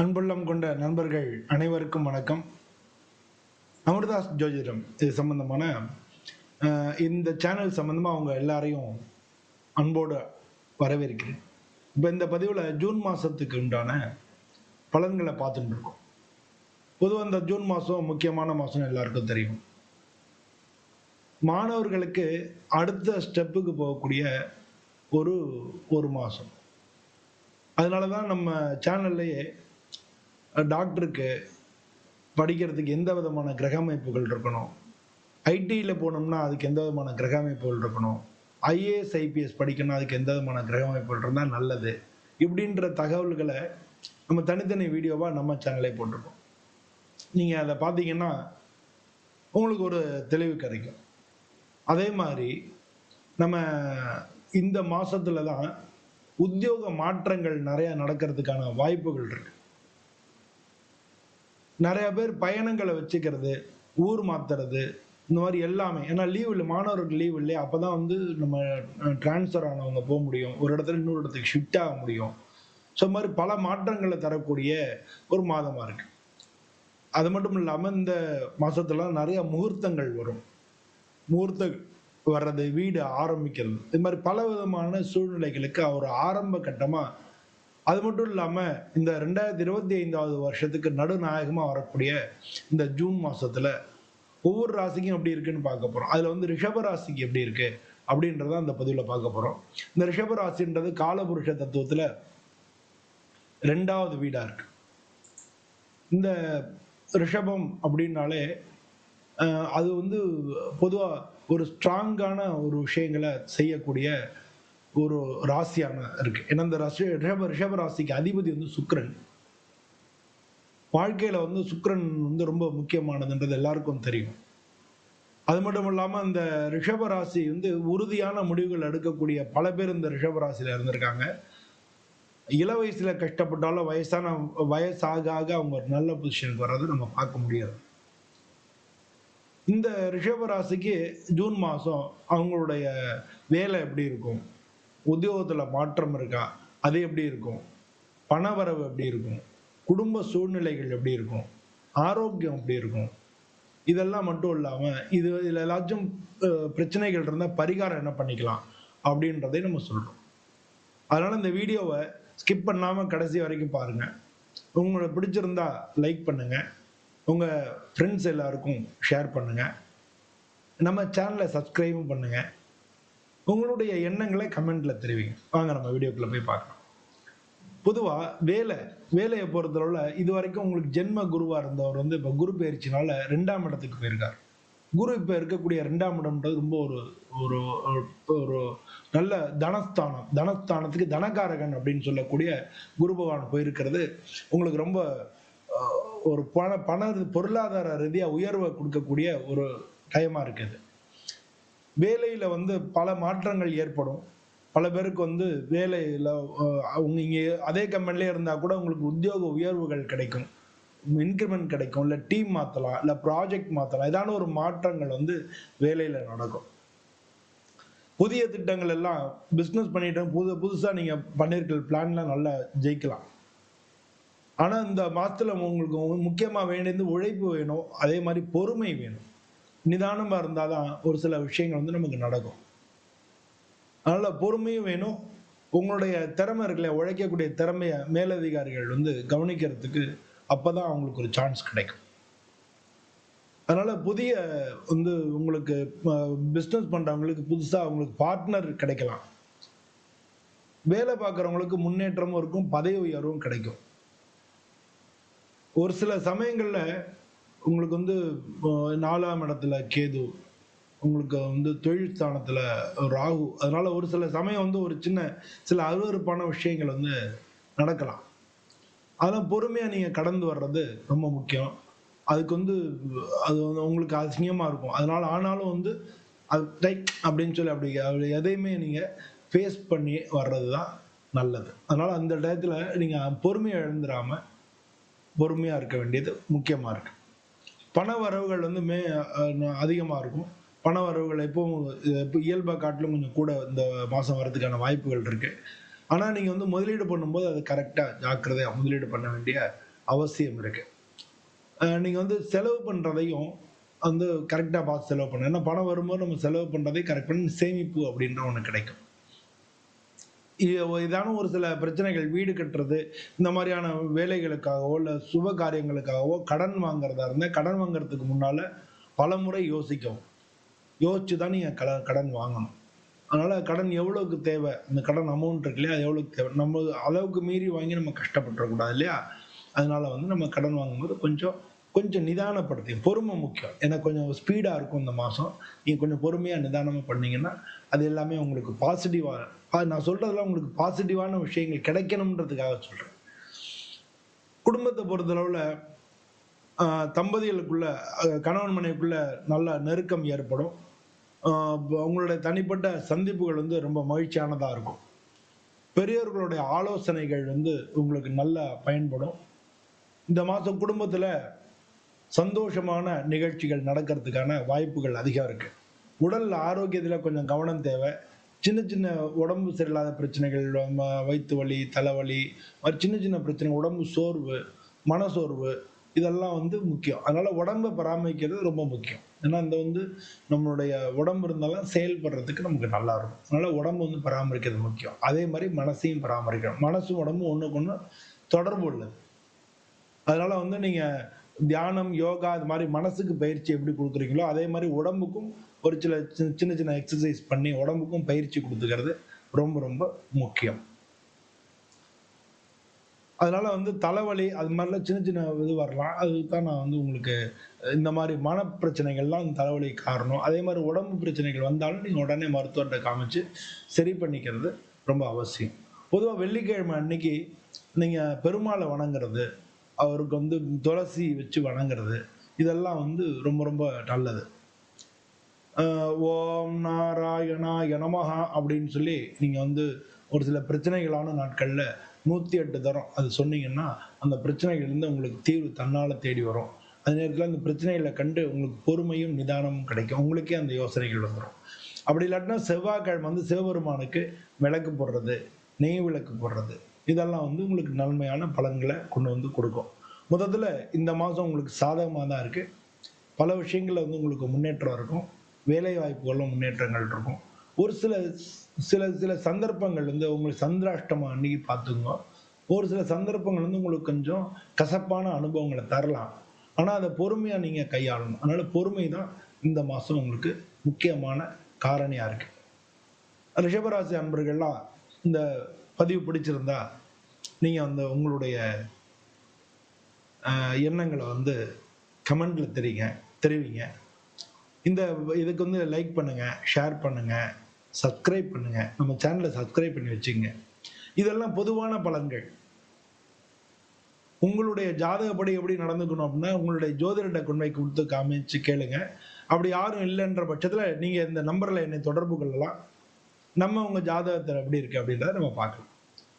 அன்புள்ளம் கொண்ட நண்பர்கள் அனைவருக்கும் வணக்கம். அமிர்தாஸ் ஜோதிடம் இது சம்பந்தமான இந்த சேனல் சம்பந்தமா அவங்க எல்லாரையும் அன்போடு வரவேற்கிறேன். இப்போ இந்த பதிவில் ஜூன் மாசத்துக்கு உண்டான பலன்களை பார்த்துட்டு இருக்கோம். பொதுவாக இந்த ஜூன் மாதம் முக்கியமான மாதம் எல்லாருக்கும் தெரியும். மாணவர்களுக்கு அடுத்த ஸ்டெப்புக்கு போகக்கூடிய ஒரு ஒரு மாதம் அதனால தான் நம்ம சேனல்லையே டாக்டருக்கு படிக்கிறதுக்கு எந்த விதமான கிரக அமைப்புகள் இருக்கணும்? ஐடியில் போனோம்னா அதுக்கு எந்த விதமான கிரக அமைப்புகள் இருக்கணும்? ஐஏஎஸ் ஐபிஎஸ் படிக்கணும் அதுக்கு எந்த விதமான கிரக அமைப்புகள் இருந்தால் நல்லது. இப்படின்ற தகவல்களை நம்ம தனித்தனி வீடியோவாக நம்ம சேனலே போட்டிருக்கோம். நீங்கள் அதை பார்த்தீங்கன்னா உங்களுக்கு ஒரு தெளிவு கிடைக்கும். அதே மாதிரி நம்ம இந்த மாதத்தில் தான் உத்தியோக மாற்றங்கள் நிறையா நடக்கிறதுக்கான வாய்ப்புகள் இருக்குது நிறைய பேர் பயணங்களை வச்சுக்கிறது ஊர் மாத்துறது இந்த மாதிரி எல்லாமே. ஏன்னா லீவ் இல்லை மாணவருக்கு லீவ் இல்லையா? அப்பதான் வந்து நம்ம டிரான்ஸ்ஃபர் ஆனவங்க போக முடியும். ஒரு இடத்துல இன்னொரு இடத்துக்கு ஷிஃப்ட் ஆக முடியும். ஸோ மாதிரி பல மாற்றங்களை தரக்கூடிய ஒரு மாதமாக இருக்கு. அது மட்டும் இல்லாமல் இந்த மாதத்துல நிறைய முகூர்த்தங்கள் வரும். முகூர்த்த வர்றது வீடு ஆரம்பிக்கிறது. இது மாதிரி பல விதமான சூழ்நிலைகளுக்கு ஒரு ஆரம்ப கட்டமாக அது மட்டும் இல்லாம இந்த ரெண்டாயிரத்தி இருபத்தி ஐந்தாவது வருஷத்துக்கு நடுநாயகமா வரக்கூடிய இந்த ஜூன் மாசத்துல ஒவ்வொரு ராசிக்கும் எப்படி இருக்குன்னு பார்க்க போறோம். அதுல வந்து ரிஷப ராசிக்கு எப்படி இருக்கு அப்படின்றத அந்த பதிவுல பார்க்க போறோம். இந்த ரிஷப ராசின்றது காலபுருஷ தத்துவத்துல ரெண்டாவது வீடா இருக்கு. இந்த ரிஷபம் அப்படின்னாலே அது வந்து பொதுவா ஒரு ஸ்ட்ராங்கான ஒரு விஷயங்களை செய்யக்கூடிய ஒரு ராசியான இருக்கு. ஏன்னா இந்த ராசி ரிஷப ரிஷப ராசிக்கு அதிபதி வந்து சுக்ரன் வாழ்க்கையில வந்து சுக்ரன் வந்து ரொம்ப முக்கியமானதுன்றது எல்லாருக்கும் தெரியும். அது மட்டும் இல்லாம இந்த ரிஷப ராசி வந்து உறுதியான முடிவுகள் எடுக்கக்கூடிய பல பேர் இந்த ரிஷப ராசியில இருந்திருக்காங்க. இள வயசுல கஷ்டப்பட்டாலும் வயசான வயசாக ஆக அவங்க ஒரு நல்ல பொசிஷனுக்கு வர்றதை நம்ம பார்க்க முடியாது. இந்த ரிஷப ராசிக்கு ஜூன் மாதம் அவங்களுடைய வேலை எப்படி இருக்கும்? உத்தியோகத்துல மாற்றம் இருக்கா? அது எப்படி இருக்கும்? பணவரவு எப்படி இருக்கும்? குடும்ப சூழ்நிலைகள் எப்படி இருக்கும்? ஆரோக்கியம் எப்படி இருக்கும்? இதெல்லாம் மட்டும் இல்லாம இது இதுல ஏதாச்சும் பிரச்சனைகள் இருந்தா பரிகாரம் என்ன பண்ணிக்கலாம்? அப்படின்றதை நம்ம சொல்றோம். அதனால இந்த வீடியோவை ஸ்கிப் பண்ணாம கடைசி வரைக்கும் பாருங்க. உங்களுக்கு பிடிச்சிருந்தா லைக் பண்ணுங்க. உங்க ஃப்ரெண்ட்ஸ் எல்லாருக்கும் ஷேர் பண்ணுங்க. நம்ம சேனலை சப்ஸ்கிரைபும் பண்ணுங்கள் உங்களுடைய எண்ணங்களை கமெண்ட்ல தெரிவிங்க. வாங்க நம்ம வீடியோக்குள்ள போய் பார்க்கலாம். பொதுவா வேலை வேலையை பொறுத்தளவுல இது வரைக்கும் உங்களுக்கு ஜென்ம குருவா இருந்தவர் வந்து இப்ப குரு பயிற்சினால ரெண்டாம் இடத்துக்கு போயிருக்கார். குரு இப்ப இருக்கக்கூடிய ரெண்டாம் இடம்ன்றது ரொம்ப ஒரு ஒரு ஒரு- நல்ல தனஸ்தானம். தனஸ்தானத்துக்கு தனகாரகன் அப்படின்னு சொல்லக்கூடிய குரு பகவான் போயிருக்கிறது. உங்களுக்கு ரொம்ப ஒரு பண பண பொருளாதார ரீதியா உயர்வை கொடுக்கக்கூடிய ஒரு டைமா இருக்குது. வேலையில வந்து பல மாற்றங்கள் ஏற்படும். பல பேருக்கு வந்து வேலையில அவங்க இங்கே அதே கம்பெனிலே இருந்தா கூட உங்களுக்கு உத்தியோக உயர்வுகள் கிடைக்கும். இன்க்ரிமெண்ட் கிடைக்கும். இல்லை டீம் மாத்தலாம் இல்ல ப்ராஜெக்ட் மாத்தலாம். ஏதான ஒரு மாற்றங்கள் வந்து வேலையில நடக்கும். புதிய திட்டங்கள் எல்லாம் பிஸ்னஸ் பண்ணிட்டு புது புதுசா நீங்க பண்ணிருக்கிற பிளான்லாம் நல்லா ஜெயிக்கலாம். ஆனா இந்த மாசத்துல உங்களுக்கு முக்கியமா வேண்டியது உழைப்பு வேணும். அதே மாதிரி பொறுமை வேணும். நிதானமா இருந்தாதான் ஒரு சில விஷயங்கள் வந்து நமக்கு நடக்கும். அதனால பொறுமையும் வேணும். உங்களுடைய திறமை இருக்குல்ல உழைக்கக்கூடிய திறமைய மேலதிகாரிகள் வந்து கவனிக்கிறதுக்கு அப்பதான் அவங்களுக்கு ஒரு சான்ஸ் கிடைக்கும். அதனால புதிய வந்து உங்களுக்கு பிஸ்னஸ் பண்றவங்களுக்கு புதுசா அவங்களுக்கு பார்ட்னர் கிடைக்கலாம். வேலை பார்க்குறவங்களுக்கு முன்னேற்றமும் இருக்கும் பதவி உயர்வும் கிடைக்கும். ஒரு சில சமயங்கள்ல உங்களுக்கு வந்து நாலாம் இடத்துல கேது உங்களுக்கு வந்து தொழில் ஸ்தானத்துல ராகு அதனால ஒரு சில சமயம் வந்து ஒரு சின்ன சில அருவருப்பான விஷயங்கள் வந்து நடக்கலாம். அதெல்லாம் பொறுமையா நீங்க கடந்து வர்றது ரொம்ப முக்கியம். அதுக்கு வந்து அது வந்து உங்களுக்கு அசிங்கமா இருக்கும். அதனால ஆனாலும் வந்து அது டைக் அப்படின்னு சொல்லி அப்படி அப்படி எதையுமே நீங்க ஃபேஸ் பண்ணி வர்றது தான் நல்லது. அதனால அந்த டயத்துல நீங்க பொறுமையை இழந்துடாம பொறுமையா இருக்க வேண்டியது முக்கியமா இருக்கு. பண வரவுகள் வந்து மே அதிகமாக இருக்கும். பண வரவுகள் எப்பவும் இப்போ இயல்பாக காட்டிலும் கொஞ்சம் கூட இந்த மாதம் வரதுக்கான வாய்ப்புகள் இருக்குது ஆனால் நீங்கள் வந்து முதலீடு பண்ணும்போது அது கரெக்டாக ஜாக்கிரதையாக முதலீடு பண்ண வேண்டிய அவசியம் இருக்குது நீங்கள் வந்து செலவு பண்ணுறதையும் வந்து கரெக்டாக பார்த்து செலவு பண்ணணும். ஏன்னா பணம் வரும்போது நம்ம செலவு பண்றதை கரெக்ட் பண்ணி சேமிப்பு அப்படின்ற ஒன்று கிடைக்கும். இதான ஒரு சில பிரச்சனைகள் வீடு கட்டுறது இந்த மாதிரியான வேலைகளுக்காகவோ இல்ல சுப காரியங்களுக்காகவோ கடன் வாங்குறதா இருந்தால் கடன் வாங்குறதுக்கு முன்னால பல முறை யோசிக்கவும் யோசிச்சு தான் நீங்க கட- கடன் வாங்கணும். அதனால கடன் எவ்வளவுக்கு தேவை? அந்த கடன் அமௌண்ட் இருக்கு இல்லையா? அது எவ்வளவுக்கு தேவை? நம்ம அளவுக்கு மீறி வாங்கி நம்ம கஷ்டப்பட்டுறக்கூடாது இல்லையா? அதனால வந்து நம்ம கடன் வாங்கும்போது கொஞ்சம் கொஞ்சம் நிதானப்படுத்தி. பொறுமை முக்கியம். ஏன்னா கொஞ்சம் ஸ்பீடாக இருக்கும் இந்த மாதம் நீங்கள் கொஞ்சம் பொறுமையாக நிதானமாக பண்ணீங்கன்னா அது எல்லாமே உங்களுக்கு பாசிட்டிவாக நான் சொல்றதெல்லாம் உங்களுக்கு பாசிட்டிவான விஷயங்கள் கிடைக்கணுன்றதுக்காக சொல்கிறேன் குடும்பத்தை பொறுத்தளவில் தம்பதிகளுக்குள்ள கணவன் மனைவிக்குள்ள நல்ல நெருக்கம் ஏற்படும். அவங்களுடைய தனிப்பட்ட சந்திப்புகள் வந்து ரொம்ப மகிழ்ச்சியானதாக இருக்கும். பெரியவர்களுடைய ஆலோசனைகள் வந்து உங்களுக்கு நல்லா பயன்படும். இந்த மாதம் குடும்பத்தில் சந்தோஷமான நிகழ்ச்சிகள் நடக்கிறதுக்கான வாய்ப்புகள் அதிகம் இருக்குது உடல் ஆரோக்கியத்தில் கொஞ்சம் கவனம் தேவை. சின்ன சின்ன உடம்பு சரியில்லாத பிரச்சனைகள் வயிற்று வலி தலைவலி மாதிரி சின்ன சின்ன பிரச்சனை உடம்பு சோர்வு மனசோர்வு இதெல்லாம் வந்து முக்கியம். அதனால் உடம்பை பராமரிக்கிறது ரொம்ப முக்கியம். ஏன்னா இந்த வந்து நம்மளுடைய உடம்பு இருந்தாலும் செயல்படுறதுக்கு நமக்கு நல்லா இருக்கும். அதனால் உடம்பு வந்து பராமரிக்கிறது முக்கியம். அதே மாதிரி மனசையும் பராமரிக்கணும். மனசும் உடம்பும் ஒன்றுக்கு ஒன்று தொடர்பு உள்ளது. அதனால் வந்து நீங்கள் தியானம் யோகா இது மாதிரி மனசுக்கு பயிற்சி எப்படி கொடுக்குறீங்களோ அதே மாதிரி உடம்புக்கும் ஒரு சில சின்ன சின்ன எக்ஸசைஸ் பண்ணி உடம்புக்கும் பயிற்சி கொடுத்துக்கிறது ரொம்ப ரொம்ப முக்கியம். அதனால வந்து தலைவலி அது மாதிரிலாம் சின்ன சின்ன இது வரலாம். அதுதான் நான் வந்து உங்களுக்கு இந்த மாதிரி மன பிரச்சனைகள்லாம் தலைவலி காரணம். அதே மாதிரி உடம்பு பிரச்சனைகள் வந்தாலும் நீங்கள் உடனே மருத்துவர்கிட்ட காமிச்சு சரி பண்ணிக்கிறது ரொம்ப அவசியம். பொதுவாக வெள்ளிக்கிழமை அன்னைக்கு நீங்கள் பெருமாளை வணங்குறது அவருக்கு வந்து துளசி வச்சு வணங்குறது. இதெல்லாம் வந்து ரொம்ப ரொம்ப நல்லது. ஓம் நாராயணா நமஹா அப்படின்னு சொல்லி நீங்கள் வந்து ஒரு சில பிரச்சனைகளான நாட்களில் நூற்றி எட்டு தரம் அது சொன்னீங்கன்னா அந்த பிரச்சனைகள் இருந்து உங்களுக்கு தீர்வு தன்னால் தேடி வரும். அதே நேரத்தில் அந்த பிரச்சனைகளை கண்டு உங்களுக்கு பொறுமையும் நிதானமும் கிடைக்கும். உங்களுக்கே அந்த யோசனைகள் வந்துடும் அப்படி இல்லாட்டினா செவ்வாய்க்கிழமை வந்து சிவபெருமானுக்கு விளக்கு போடுறது நெய் விளக்கு போடுறது. இதெல்லாம் வந்து உங்களுக்கு நன்மையான பலன்களை கொண்டு வந்து கொடுக்கும். முதல்ல இந்த மாதம் உங்களுக்கு சாதகமாக தான் இருக்குது பல விஷயங்களில் வந்து உங்களுக்கு முன்னேற்றம் இருக்கும். வேலை வாய்ப்புகளும் முன்னேற்றங்கள் இருக்கும். ஒரு சில சில சில சந்தர்ப்பங்கள் வந்து உங்களுக்கு சந்திராஷ்டமம் அன்னைக்கு பார்த்துங்க ஒரு சில சந்தர்ப்பங்கள் வந்து உங்களுக்கு கொஞ்சம் கசப்பான அனுபவங்களை தரலாம். ஆனால் அதை பொறுமையாக நீங்கள் கையாளணும். அதனால பொறுமை தான் இந்த மாதம் உங்களுக்கு முக்கியமான காரணியாக இருக்குது ரிஷபராசி அன்பர்கள்லாம் இந்த பதிவு பிடிச்சிருந்தா நீங்கள் அந்த உங்களுடைய எண்ணங்களை வந்து கமெண்டில் தெரியுங்க தெரிவிங்க இந்த இதுக்கு வந்து லைக் பண்ணுங்கள் ஷேர் பண்ணுங்கள் சப்ஸ்கிரைப் பண்ணுங்கள் நம்ம சேனலை சப்ஸ்கிரைப் பண்ணி வச்சுங்க இதெல்லாம் பொதுவான பலன்கள். உங்களுடைய ஜாதகப்படி எப்படி நடந்துக்கணும் அப்படின்னா உங்களுடைய ஜோதிடத்தை கொண்டு போய் கொடுத்து காமிச்சு கேளுங்க. அப்படி யாரும் இல்லைன்ற பட்சத்தில் நீங்கள் இந்த நம்பரில் என்னை தொடர்பு கொள்ளலாம். நம்ம உங்கள் ஜாதகத்தில் எப்படி இருக்குது அப்படின்றத நம்ம பார்க்கலாம்.